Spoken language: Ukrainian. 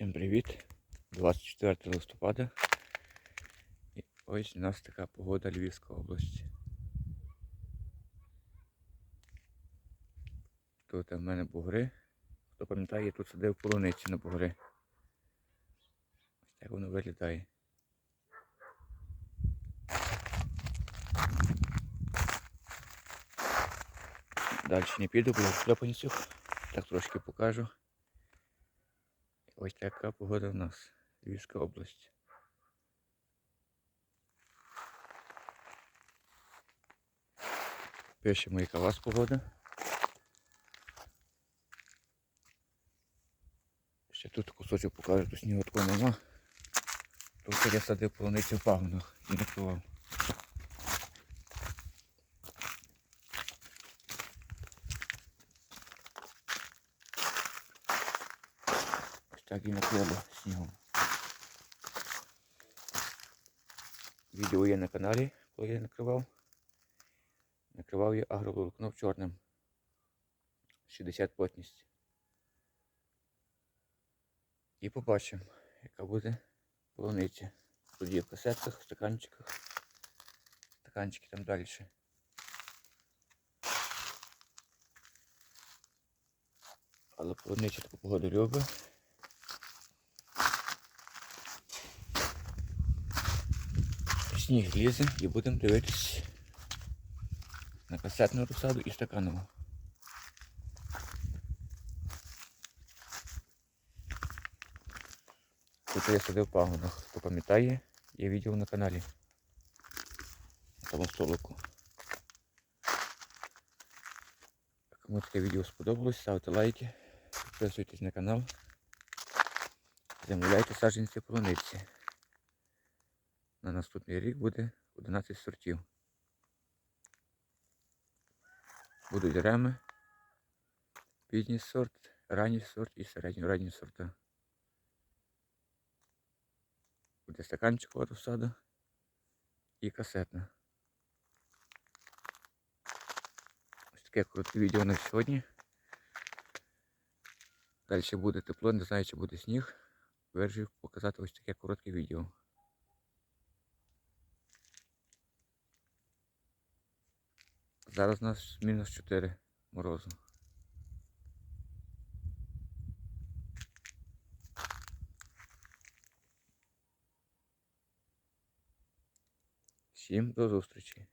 Всім привіт! 24 листопада. І ось у нас така погода Львівська область. Тут в мене бугри. Хто пам'ятає, тут садив полуниці на бугри. Ось так воно виглядає. Далі не піду, бо я. Так трошки покажу. Ось така погода в нас, Львівська область. Пишемо, яка у вас погода. Ще тут кусочок покажу, тут снігу такого нема. Тут я садив полуницю в пагонах і накривав. Так і накрило снігом. Відео є на каналі, коли я накривав. Накривав я агроволокно чорним. 60 плотність. І побачимо, яка буде полуниця. Є в касетках, в стаканчиках. Стаканчики там далі. Але полуниця таку погоду любить. Сніг лізе і будемо дивитись на касетну розсаду і стаканову. Тут я садив пагонах. Хто пам'ятає, є відео на каналі. На тому столику. Кому таке відео сподобалось, ставте лайки, підписуйтесь на канал. Замовляйте саджанці полуниці. На наступний рік буде 11 сортів. Будуть реми, пізній сорт, ранній сорт і середньоранній сорта. Буде стаканчикова розсада і касетна. Ось таке коротке відео на сьогодні. Далі буде тепло, не знаю, чи буде сніг. Вирішив показати ось таке коротке відео. Зараз у нас мінус 4 морозу. Всім до зустрічі!